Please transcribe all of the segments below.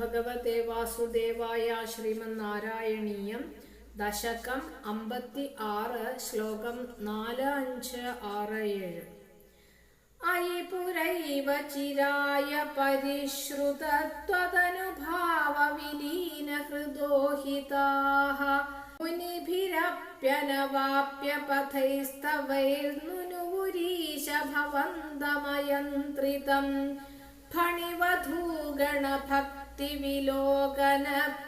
ഭഗവതേ വാസുദേവായ ശ്രീമന്നാരായണീയം ദശകം അമ്പത്തി ആറ് ശ്ലോകം നാല് അഞ്ച് ആറ് ഏഴ്. അയി പുരൈവ ചിരായ പരിശ്രുതത്വതനുഭാവ വിലീന ഹൃദോഹിതാഃ മുനിഭിരപ്യനവാപ്യ പഥൈസ്തവൈർനുനുപുരീശ ഭവന്തമയന്ത്രിതം ഫണിവധൂഗണഭക്തിവിലോകന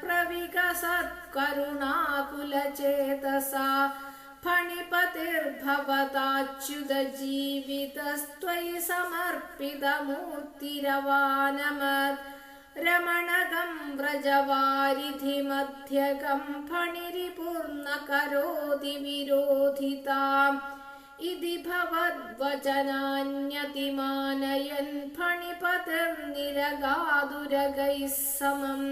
പ്രവികസത്കരുണാകുലചേതസാ ഫണിപതിർഭവതാച്യുതജീവിതസ്ത്വയി സമർപ്പിതമൂർത്തിരവാനമത് രമണകം ഫണിരിപൂർണ കരോതി വിരോധിതാം इति भवद्वचनान्यतिमानयन् फणिपतिर्निरगादुरगैः समम्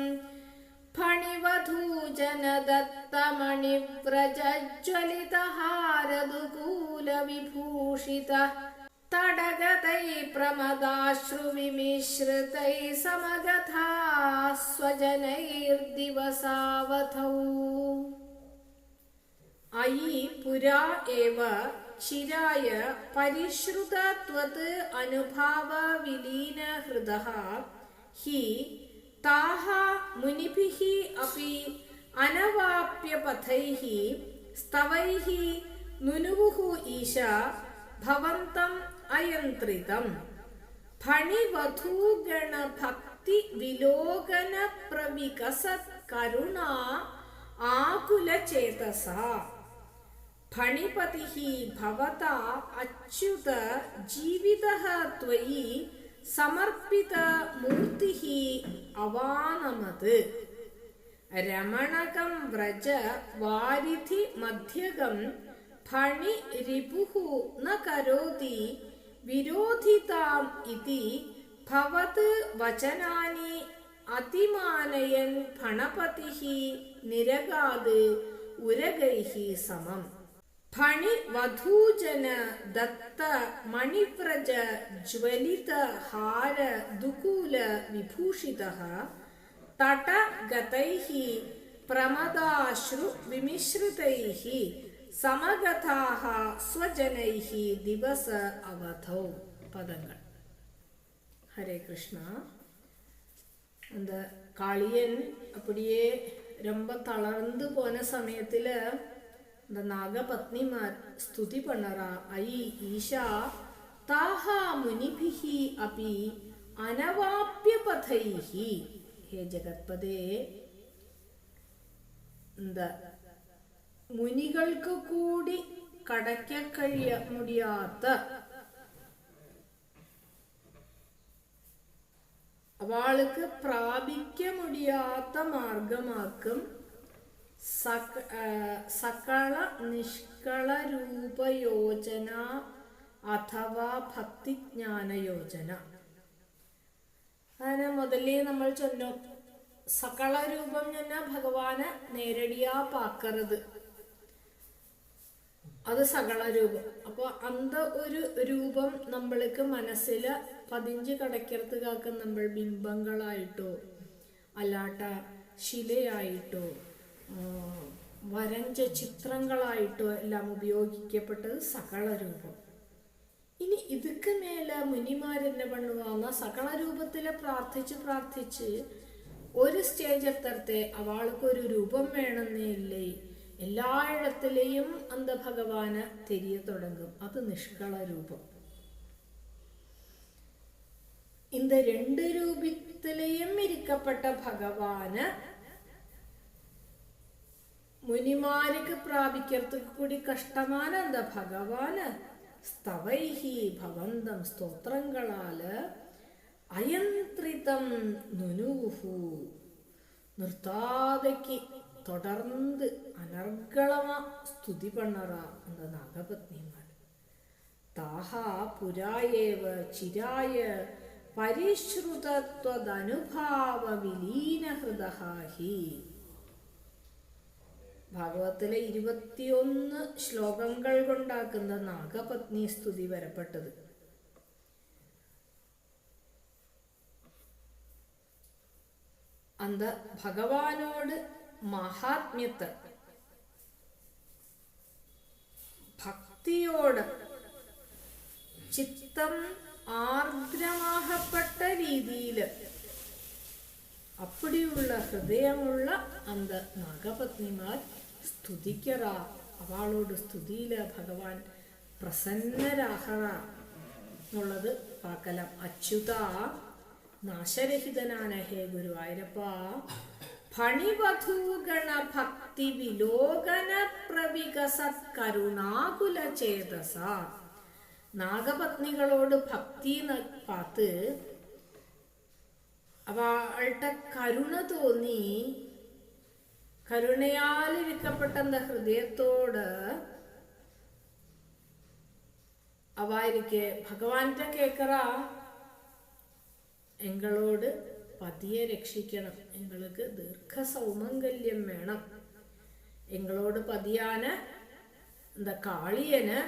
फणिवधूजनदत्तमणिव्रजज्वलितहारदुकूलविभूषितः तडगतैः प्रमदाश्रुविमिश्रितैः समगथाः स्वजनैर्दिवसावधौ अयि पुरा एव ചിരായ പരിശ്രുതത്വത് അനുഭാവ വിലീന ഹൃദഃ ഹി താഹ മുനിഭിഃ അപി അനവാപ്യ പഥൈഃ സ്തവൈഃ നുനുവുഹു ഈശ ഭവന്തം അയന്ത്രിതം. ഫണിവധൂഗണ ഭക്തി വിലോകന പ്രവികസത് കരുണ ആകുലചേതസ. फणिपतिः भवता अच्युत जीवितः त्वयि समर्पितमूर्तिः अवानमत् रमणकं व्रज वारिधिमध्यगं फणिरिपुः न करोति विरोधिताम् इति भवत् वचनानि अतिमानयन् फणपतिः निरगाद् उरगैः समम् ഉരഗൈഃ സമം ഫണി വധൂജന ദത്ത മണിവ്രജ ജ്വലിത ഹാര ദുകൂല വിഭൂഷിത തടഗതൈഃ പ്രമദാശ്രു വിമിശ്രിതൈഃ സമഗതാഃ സ്വജനൈഃ ദിവസ അവധൗ പദങ്ങൾ ഹരേ കൃഷ്ണ அந்த காளியன் அப்படியே ரொம்ப தளர்ந்து போன சமயத்துல എന്താ നാഗപത്നിമാർ സ്തുതി പണറ ഐ ഈശ താഹ മുനിഭിഹി അപി അനവാപ്യപഥൈഹി ഹേ ജഗത്പദേ എന്താ മുനികൾക്ക് കൂടി കടയ്ക്ക കഴിയ മുടിയാത്ത അവൾക്ക് പ്രാപിക്ക മുടിയാത്ത മാർഗമാക്കും സക സകള നിഷ്കള രൂപയോജന അഥവാ ഭക്തിജ്ഞാന യോജന. അതിനെ മുതലേ നമ്മൾ ചൊല്ലും. സകള രൂപം ചെന്ന ഭഗവാന് നേരടിയാ പാക്കരുത്. അത് സകള രൂപം. അപ്പോൾ അന്ത ഒരു രൂപം നമ്മൾക്ക് മനസ്സിൽ പതിഞ്ച് കടക്കരുത്ത് കാക്ക നമ്മൾ ബിംബങ്ങളായിട്ടോ അല്ലാട്ട ശിലയായിട്ടോ വരഞ്ച ചിത്രങ്ങളായിട്ടോ എല്ലാം ഉപയോഗിക്കപ്പെട്ടത് സകള രൂപം ഇനി ഇതൊക്കെ മേലെ മുനിമാരെന്നെ പണുവാന്ന സകള രൂപത്തില് പ്രാർത്ഥിച്ച് പ്രാർത്ഥിച്ച് ഒരു സ്റ്റേജ് എത്തരത്തെ അവൾക്ക് ഒരു രൂപം വേണമെന്നേ ഇല്ലേ എല്ലായിടത്തിലെയും അന്ത ഭഗവാന് തെരിയ തുടങ്ങും അത് നിഷ്കള രൂപം இந்த ரெண்டு ரூபத்திலையும் இருக்கப்பட்ட பகவான മുനിമാർക്ക് പ്രാപിക്കർത്തുക്ക് കൂടി കഷ്ടമാനന്ത? ഭഗവാന് സ്തവൈഹി ഭവന്തം സ്തോത്രങ്ങളാൽ അയന്ത്രിതം നുനൂഹു. നിർത്താതയ്ക്ക് തുടർന്ന് അനർഗളമാ സ്തുതി പണറ എന്ന നാഗപത്നിമാർ താഹ പുരായേവ ചിരായ പരിശ്രുതത്വദനുഭാവ വിലീനഹൃദഹി ഭാഗവത്തിലെ ഇരുപത്തിയൊന്ന് ശ്ലോകങ്ങൾ കൊണ്ടാക്കുന്ന നാഗപത്നി സ്തുതി വരപ്പെട്ടത്. അന്ത ഭഗവാനോട് മഹാത്മ്യത്തെ ഭക്തിയോട് ചിത്തം ആർദ്രമാകപ്പെട്ട രീതിയിൽ അപ്പടിയുള്ള ഹൃദയമുള്ള അന്ത നാഗപത്നിമാർ സ്തുതിക്കറ. അവളോട് സ്തുതിയിൽ ഭഗവാൻ പ്രസന്നരാഹറ എന്നുള്ളത് പാക്കലം അച്യുത നാശരഹിതനാണ്. ഹേ ഗുരുവായൂരപ്പ. ഫണിവധൂഗണ ഭക്തി വിലോകന പ്രവികസത് കരുണാകുല ചേതസ നാഗപത്നികളോട് ഭക്തി പാത്ത്. അവളുടെ കരുണ തോന്നി കരുണയാൽ വിക്കപ്പെട്ടെന്ന ഹൃദയത്തോട് അവായിരിക്കെ ഭഗവാന്റെ കേക്കറ എങ്ങളോട് പതിയെ രക്ഷിക്കണം. എങ്ങൾക്ക് ദീർഘ സൗമംഗല്യം വേണം. എങ്ങളോട് പതിയാന് എന്താ കാളിയന്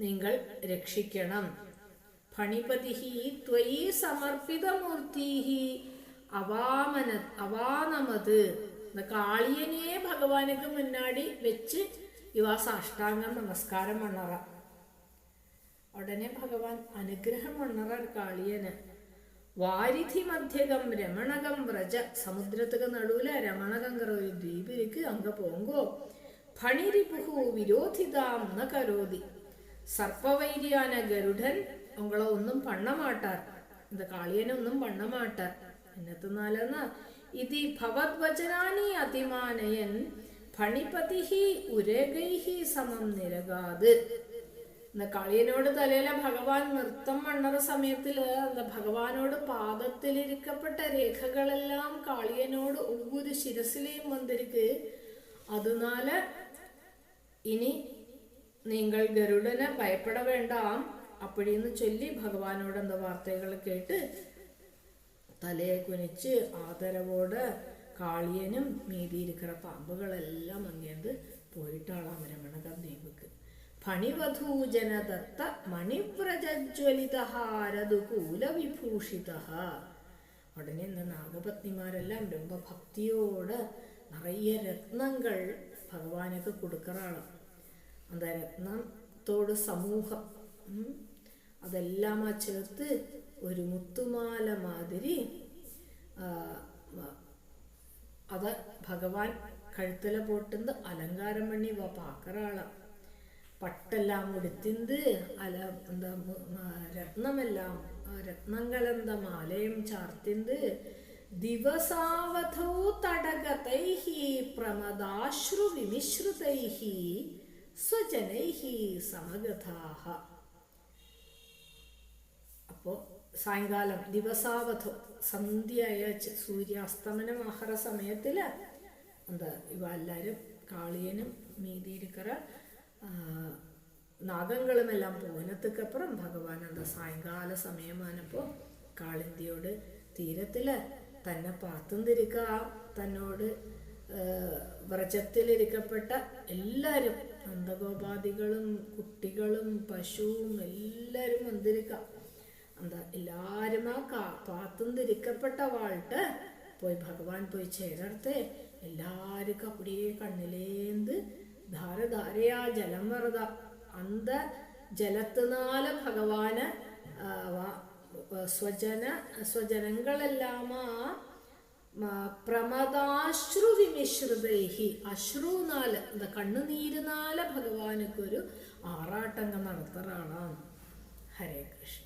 നിങ്ങൾ രക്ഷിക്കണം. ഫണിപതി ത്വയി സമർപ്പിതമൂർത്തി അവാമന അവാനമത് இந்த കാളിയനെ ഭഗവാനുക്ക് മുന്നാടി വെച്ച് ഇവ സാഷ്ടാംഗം നമസ്കാരം മണ്ണറ ഉടനെ ഭഗവാൻ അനുഗ്രഹം മണ്ണറ കാളിയന് വാരിധി മധ്യകം രമണകം വ്രജ സമുദ്രത്തുക്ക് നടുവില് രമണകങ്കർ ഒരു ദ്വീപിലേക്ക് അങ്ങ് പോങ്കോ ഫണിരിപുഹു വിരോധിതാം ന കരോതി സർപ്പവൈര്യാന ഗരുഡൻ ഉങ്ങളെ ഒന്നും പണ്ണമാട്ടാർ இந்த കാളിയനെ ഒന്നും പണ്ണമാട്ടാർ എന്നെത്തുന്നാലെന്ന് ഇതി ഭവദ്വചനാനി അതിമാനയൻ ഭണിപതിഹി ഉരകൈഹി സമം നിരകാത്. കളിയനോട് തലയിലെ ഭഗവാൻ നൃത്തം വണ്ണത സമയത്തിൽ ഭഗവാനോട് പാദത്തിലിരിക്കപ്പെട്ട രേഖകളെല്ലാം കാളിയനോട് ഒവ്വൊരു ശിരസിലെയും വന്നിരിക്ക്. അതിനാല് ഇനി നിങ്ങൾ ഗരുഡനെ ഭയപ്പെട വേണ്ട അപ്പോഴെന്ന് ചൊല്ലി ഭഗവാനോട് എന്താ വാർത്തകൾ കേട്ട് തലയെ കുനിച്ച് ആദരവോട് കാളിയനും മീതിയിരിക്കുന്ന പാമ്പുകളെല്ലാം അങ്ങേത് പോയിട്ടാളാം രമണകം ദേവിക്ക് ഫണിവധൂജന ദത്ത മണിവ്രജ്വലിതഹാരതുകൂലവിഭൂഷിത ഉടനെ ഇന്ന് നാഗപത്നിമാരെല്ലാം രൊമ്പ ഭക്തിയോട് നിറയെ രത്നങ്ങൾ ഭഗവാനൊക്കെ കൊടുക്കറാണ് അതാ രത്നത്തോട് സമൂഹം അതെല്ലാം ആ ചേർത്ത് ഒരു മുത്തുമാല മാതിരി അത് ഭഗവാൻ കഴുത്തല പോട്ടുന്നത് അലങ്കാരം പണി വ പാക്കറാള. പട്ടെല്ലാം ഉടുത്തിന്ത് അല എന്താ രത്നമെല്ലാം രത്നങ്ങളെന്ത മാലയും ചാർത്തിന്ത്. ദിവസാവധോ തടകതൈഹി പ്രമദാശ്രു വിമിശ്രുതൈഹി സ്വജനൈഹി സമഗതാഹ അപ്പോ സായങ്കാലം ദിവസാവധം സന്ധ്യ അയച്ച് സൂര്യാസ്തമനം ആഹാര സമയത്തിൽ എന്താ ഇവ എല്ലാവരും കാളിയനും മീതിയിരിക്കറ നാഗങ്ങളുമെല്ലാം പോനത്തുക്കപ്പുറം ഭഗവാൻ എന്താ സായങ്കാല സമയമാനപ്പോ കാളിന്തിയോട് തീരത്തിൽ തന്നെ പാത്തുന്തിരിക്ക തന്നോട് വ്രജത്തിലിരിക്കപ്പെട്ട എല്ലാരും നന്ദഗോപാധികളും കുട്ടികളും പശുവും എല്ലാരും വന്നിരിക്കാം. എന്താ എല്ലാരും ആ കാ പാത്തുന്തിരിക്കപ്പെട്ടവാൾട്ട് പോയി ഭഗവാൻ പോയി ചേരത്തെ എല്ലാവർക്കും അപ്പടിയേ കണ്ണിലേന്ത് ധാരധാരയാ ജലം വറുത. അന്ത ജലത്തിനാല് ഭഗവാന് സ്വജന സ്വജനങ്ങളെല്ലാം ആ പ്രമദാശ്രു വിമിശ്രിതൈഹി അശ്രുനാല് എന്താ കണ്ണുനീരിനാല് ഭഗവാനൊക്കെ ഒരു ആറാട്ടങ്ങ് നടത്തറാളാണ് ഹരേ കൃഷ്ണ